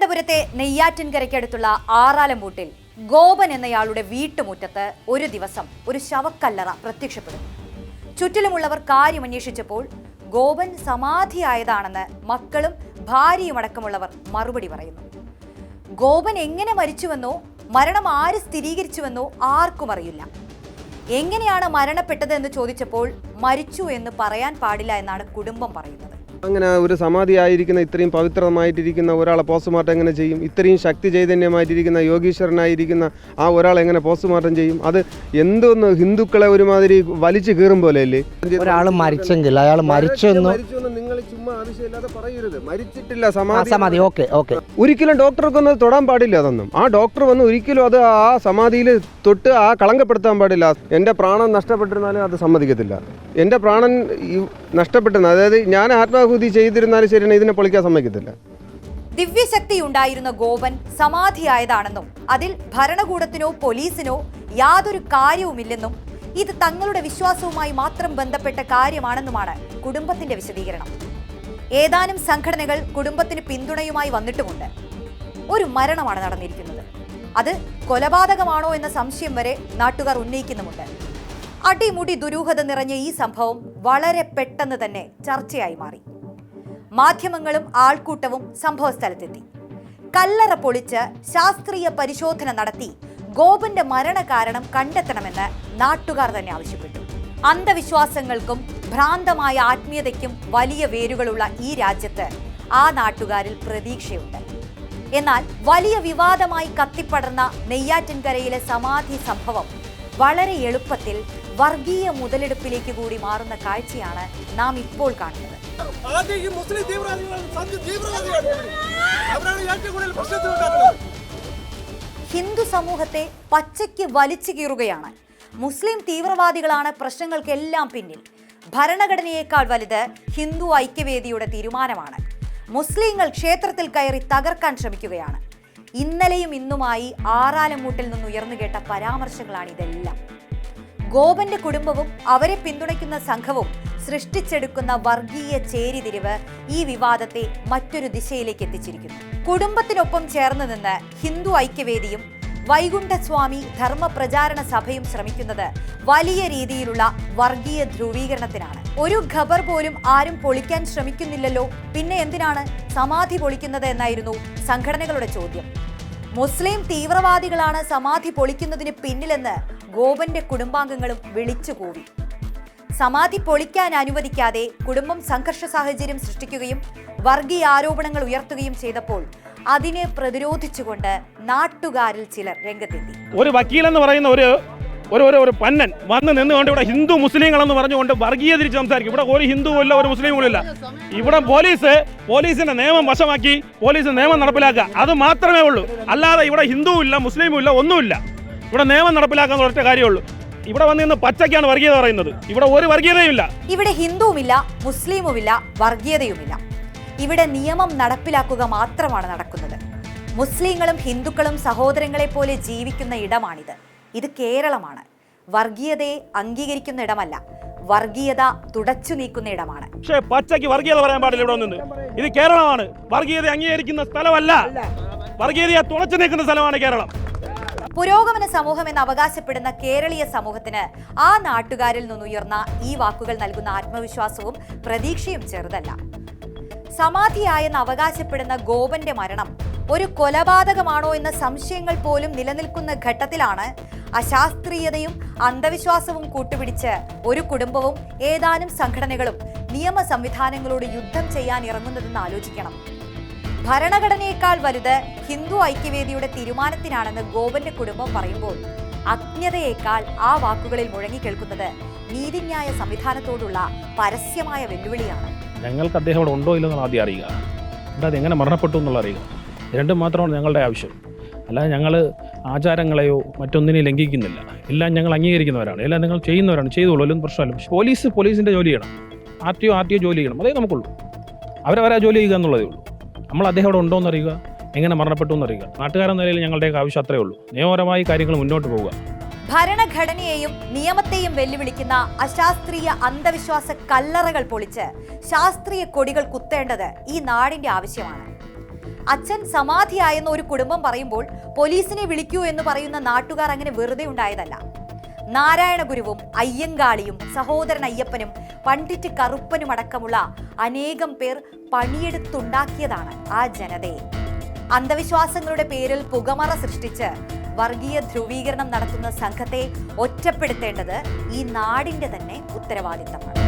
തിരുവനന്തപുരത്തെ നെയ്യാറ്റിൻകരയ്ക്കടുത്തുള്ള ആറാലമ്പൂട്ടിൽ ഗോപൻ എന്നയാളുടെ വീട്ടുമുറ്റത്ത് ഒരു ദിവസം ഒരു ശവക്കല്ലറ പ്രത്യക്ഷപ്പെടുന്നു. ചുറ്റിലുമുള്ളവർ കാര്യം കാര്യമന്വേഷിച്ചപ്പോൾ ഗോപൻ സമാധിയായതാണെന്ന് മക്കളും ഭാര്യയുമടക്കമുള്ളവർ മറുപടി പറയുന്നു. ഗോപൻ എങ്ങനെ മരിച്ചുവെന്നോ മരണം ആര് സ്ഥിരീകരിച്ചുവെന്നോ ആർക്കും അറിയില്ല. എങ്ങനെയാണ് മരണപ്പെട്ടത് എന്ന് ചോദിച്ചപ്പോൾ മരിച്ചു എന്ന് പറയാൻ പാടില്ല എന്നാണ് കുടുംബം പറയുന്നത്. അങ്ങനെ ഒരു സമാധിയായിരിക്കുന്ന ഇത്രയും പവിത്രമായിട്ടിരിക്കുന്ന ഒരാളെ പോസ്റ്റ്മോർട്ടം എങ്ങനെ ചെയ്യും? ഇത്രയും ശക്തി ചൈതന്യമായിട്ടിരിക്കുന്ന യോഗീശ്വരനായിരിക്കുന്ന ആ ഒരാളെ എങ്ങനെ പോസ്റ്റ്മോർട്ടം ചെയ്യും? അത് എന്തോന്ന് ഹിന്ദുക്കളെ ഒരുമാതിരി വലിച്ചു കീറും പോലെ അല്ലേ ഒരാൾ മരിച്ചെങ്കിൽ അയാൾ മരിച്ചു നിങ്ങൾ ആവശ്യമില്ലാതെ പറയരുത്. മരിച്ചിട്ടില്ല സമാധി സമാധി. Okay okay. ഒരിക്കലും ഡോക്ടർക്കൊന്നും അത് തൊടാൻ പാടില്ല അതൊന്നും. ആ ഡോക്ടർ വന്ന് ഒരിക്കലും അത് ആ സമാധിയിൽ തൊട്ട് ആ കളങ്കപ്പെടുത്താൻ പാടില്ല. എന്റെ പ്രാണൻ നഷ്ടപ്പെട്ടിരുന്നാലും അത് സമ്മതിക്കത്തില്ല. എന്റെ പ്രാണൻ നഷ്ടപ്പെട്ടിരുന്ന അതായത് ഞാൻ ആത്മാഹുതി ചെയ്തിരുന്നാലും ശരിയാണ് ഇതിനെ പൊളിക്കാൻ സമ്മതിക്കത്തില്ല. ദിവ്യശക്തി ഉണ്ടായിരുന്ന ഗോപൻ സമാധിയായതാണെന്നും അതിൽ ഭരണകൂടത്തിനോ പോലീസിനോ യാതൊരു കാര്യവുമില്ലെന്നും ഇത് തങ്ങളുടെ വിശ്വാസവുമായി മാത്രം ബന്ധപ്പെട്ട കാര്യമാണെന്നുമാണ് കുടുംബത്തിന്റെ വിശദീകരണം. ഏതാനും സംഘടനകൾ കുടുംബത്തിന് പിന്തുണയുമായി വന്നിട്ടുമുണ്ട്. ഒരു മരണമാണ് നടന്നിരിക്കുന്നത്. അത് കൊലപാതകമാണോ എന്ന സംശയം വരെ നാട്ടുകാർ ഉന്നയിക്കുന്നുമുണ്ട്. അടിമുടി ദുരൂഹത നിറഞ്ഞ ഈ സംഭവം വളരെ പെട്ടെന്ന് തന്നെ ചർച്ചയായി മാറി. മാധ്യമങ്ങളും ആൾക്കൂട്ടവും സംഭവസ്ഥലത്തെത്തി. കല്ലറ പൊളിച്ച് ശാസ്ത്രീയ പരിശോധന നടത്തി ഗോപന്റെ മരണകാരണം കണ്ടെത്തണമെന്ന് നാട്ടുകാർ തന്നെ ആവശ്യപ്പെട്ടു. അന്ധവിശ്വാസങ്ങൾക്കും ഭ്രാന്തമായ ആത്മീയതയ്ക്കും വലിയ വേരുകളുള്ള ഈ രാജ്യത്ത് ആ നാട്ടുകാരിൽ പ്രതീക്ഷയുണ്ട്. എന്നാൽ വലിയ വിവാദമായി കത്തിപ്പടർന്ന നെയ്യാറ്റിൻകരയിലെ സമാധി സംഭവം വളരെ എളുപ്പത്തിൽ വർഗീയ മുതലെടുപ്പിലേക്ക് കൂടി മാറുന്ന കാഴ്ചയാണ് നാം ഇപ്പോൾ കാണുന്നത്. ആദ്യം ഈ മുസ്ലിം തീവ്രവാദികളാണ് സന്ധി തീവ്രവാദികളാണ്. അവരാണ് ഏറ്റവും കൂടുതൽ പ്രശ്നത്തിൽ ഉണ്ടാക്കുന്നത്. ഹിന്ദു സമൂഹത്തെ പച്ചയ്ക്ക് വലിച്ചു കീറുകയാണ്. മുസ്ലിം തീവ്രവാദികളാണ് പ്രശ്നങ്ങൾക്കെല്ലാം പിന്നിൽ. ഭരണഘടനയേക്കാൾ വലുത് ഹിന്ദു ഐക്യവേദിയുടെ തീരുമാനമാണ്. മുസ്ലിങ്ങൾ ക്ഷേത്രത്തിൽ കയറി തകർക്കാൻ ശ്രമിക്കുകയാണ്. ഇന്നലെയും ഇന്നുമായി ആറാലമൂട്ടിൽ നിന്ന് ഉയർന്നു കേട്ട പരാമർശങ്ങളാണ് ഇതെല്ലാം. ഗോപന്റെ കുടുംബവും അവരെ പിന്തുണയ്ക്കുന്ന സംഘവും സൃഷ്ടിച്ചെടുക്കുന്ന വർഗീയ ചേരിതിരിവ് ഈ വിവാദത്തെ മറ്റൊരു ദിശയിലേക്ക് എത്തിച്ചിരിക്കുന്നു. കുടുംബത്തിനൊപ്പം ചേർന്ന് നിന്ന് ഹിന്ദു ഐക്യവേദിയും വൈകുണ്ഠസ്വാമി ധർമ്മ പ്രചാരണ സഭയും ശ്രമിക്കുന്നത് വലിയ രീതിയിലുള്ള വർഗീയ ധ്രുവീകരണത്തിനാണ്. ഒരു ഖബർ പോലും ആരും പൊളിക്കാൻ ശ്രമിക്കുന്നില്ലല്ലോ. പിന്നെ എന്തിനാണ് സമാധി പൊളിക്കുന്നത് എന്നായിരുന്നു സംഘടനകളുടെ ചോദ്യം. മുസ്ലിം തീവ്രവാദികളാണ് സമാധി പൊളിക്കുന്നതിന് പിന്നിലെന്ന് ഗോപന്റെ കുടുംബാംഗങ്ങളും വിളിച്ചു കൂവി. സമാധി പൊളിക്കാൻ അനുവദിക്കാതെ കുടുംബം സംഘർഷ സാഹചര്യം സൃഷ്ടിക്കുകയും വർഗീയ ആരോപണങ്ങൾ ഉയർത്തുകയും ചെയ്തപ്പോൾ അതിനെ പ്രതിരോധിച്ചുകൊണ്ട് നാട്ടുകാരിൽ ചിലർ രംഗത്തെത്തി. ഒരു വക്കീലെന്ന് പറയുന്ന ഒരു ഒരു ഒരു ഒരു പന്നൻ വന്ന് നിന്നുകൊണ്ട് ഇവിടെ ഹിന്ദു മുസ്ലിങ്ങളെന്ന് പറഞ്ഞുകൊണ്ട് വർഗീയ തിരിച്ച് സംസാരിക്കും. ഇവിടെ ഒരു ഹിന്ദുവും ഇല്ല ഒരു മുസ്ലിമും ഇല്ല. ഇവിടെ പോലീസ് പോലീസിന്റെ നിയമം വശമാക്കി പോലീസ് നിയമം നടപ്പിലാക്കുക. അത് മാത്രമേ ഉള്ളൂ. അല്ലാതെ ഇവിടെ ഹിന്ദുവും ഇല്ല മുസ്ലിമും ഇല്ല ഒന്നുമില്ല ഇവിടെ നിയമം നടപ്പിലാക്കാൻ ഒറ്റ കാര്യമുള്ളൂ ഇവിടെ വന്ന് ഇന്ന് പച്ചക്കാണ് വർഗീയത പറയുന്നത്. ഇവിടെ ഒരു വർഗീയതയും ഇല്ല. ഇവിടെ ഹിന്ദുവുമില്ല മുസ്ലിമുമില്ല വർഗീയതയുമില്ല ഇവിടെ നിയമം നടപ്പിലാക്കുക മാത്രമാണ് നടക്കുന്നത്. മുസ്ലിങ്ങളും ഹിന്ദുക്കളും സഹോദരങ്ങളെ പോലെ ജീവിക്കുന്ന ഇടമാണിത്. ഇത് കേരളമാണ്. വർഗീയതയെ അംഗീകരിക്കുന്ന ഇടമല്ല. വർഗീയത തുടച്ചു നീക്കുന്ന ഇടമാണ്. പക്ഷേ പച്ചയ്ക്ക് വർഗീയത പറയാൻ പാടില്ല ഇവിടെ നിന്ന് ഇത് കേരളമാണ്. വർഗീയത അംഗീകരിക്കുന്ന സ്ഥലമല്ല. വർഗീയതയെ തുളച്ചു നീക്കുന്ന സ്ഥലമാണ് കേരളം. പുരോഗമന സമൂഹം എന്ന് അവകാശപ്പെടുന്ന കേരളീയ സമൂഹത്തിന് ആ നാട്ടുകാരിൽ നിന്നുയർന്ന ഈ വാക്കുകൾ നൽകുന്ന ആത്മവിശ്വാസവും പ്രതീക്ഷയും ചെറുതല്ല. സമാധിയായെന്ന് അവകാശപ്പെടുന്ന ഗോപന്റെ മരണം ഒരു കൊലപാതകമാണോ എന്ന സംശയങ്ങൾ പോലും നിലനിൽക്കുന്ന ഘട്ടത്തിലാണ് അശാസ്ത്രീയതയും അന്ധവിശ്വാസവും കൂട്ടുപിടിച്ച് ഒരു കുടുംബവും ഏതാനും സംഘടനകളും നിയമ സംവിധാനങ്ങളോട് യുദ്ധം ചെയ്യാൻ ഇറങ്ങുന്നതെന്ന് ആലോചിക്കണം. ഭരണഘടനയേക്കാൾ വലുത് ഹിന്ദു ഐക്യവേദിയുടെ തീരുമാനത്തിനാണെന്ന് ഗോപന്റെ കുടുംബം പറയുമ്പോൾ അജ്ഞതയേക്കാൾ ആ വാക്കുകളിൽ മുഴങ്ങിക്കേൾക്കുന്നത് നീതിന്യായ സംവിധാനത്തോടുള്ള പരസ്യമായ വെല്ലുവിളിയാണ്. ഞങ്ങൾക്ക് അദ്ദേഹം അവിടെ ഉണ്ടോ ഇല്ലെന്നാണ് ആദ്യം അറിയുക. അല്ലാതെ എങ്ങനെ മരണപ്പെട്ടു എന്നുള്ള അറിയുക. രണ്ടും മാത്രമാണ് ഞങ്ങളുടെ ആവശ്യം. അല്ലാതെ ഞങ്ങൾ ആചാരങ്ങളെയോ മറ്റൊന്നിനെയും ലംഘിക്കുന്നില്ല. എല്ലാം ഞങ്ങൾ അംഗീകരിക്കുന്നവരാണ്. എല്ലാം നിങ്ങൾ ചെയ്യുന്നവരാണ്. ചെയ്തോളൂ അല്ലെങ്കിൽ പ്രശ്നമല്ല. പക്ഷേ പോലീസ് പോലീസിന്റെ ജോലി ചെയ്യണം. R T O R T O ജോലി ചെയ്യണം. അതേ നമുക്കുള്ളൂ. അവരവരാ ജോലി ചെയ്യുക എന്നുള്ളതേ ഉള്ളൂ. നമ്മൾ അദ്ദേഹം അവിടെ ഉണ്ടോ എന്നറിയുക. എങ്ങനെ മരണപ്പെട്ടു എന്നറിയുക. നാട്ടുകാരെന്ന നിലയിൽ ഞങ്ങളുടെയൊക്കെ ആവശ്യം അത്രയേ ഉള്ളൂ. നിയമപരമായി കാര്യങ്ങൾ മുന്നോട്ട് പോവുക. ഭരണഘടനയെയും നിയമത്തെയും വെല്ലുവിളിക്കുന്ന അശാസ്ത്രീയ അന്ധവിശ്വാസ കല്ലറകൾ പൊളിച്ച് ശാസ്ത്രീയ കൊടികൾ കുത്തേണ്ടത് ഈ നാടിന്റെ ആവശ്യമാണ്. അച്ഛൻ സമാധിയായെന്ന് ഒരു കുടുംബം പറയുമ്പോൾ പോലീസിനെ വിളിക്കൂ എന്ന് പറയുന്ന നാട്ടുകാർ അങ്ങനെ വെറുതെ ഉണ്ടായതല്ല. നാരായണഗുരുവും അയ്യങ്കാളിയും സഹോദരൻ അയ്യപ്പനും പണ്ഡിറ്റ് കറുപ്പനും അടക്കമുള്ള അനേകം പേർ പണിയെടുത്തുണ്ടാക്കിയതാണ് ആ ജനതയെ. അന്ധവിശ്വാസങ്ങളുടെ പേരിൽ പുകമറ സൃഷ്ടിച്ച് വർഗീയ ധ്രുവീകരണം നടത്തുന്ന സംഘത്തെ ഒറ്റപ്പെടുത്തേണ്ടത് ഈ നാടിന്റെ തന്നെ ഉത്തരവാദിത്തമാണ്.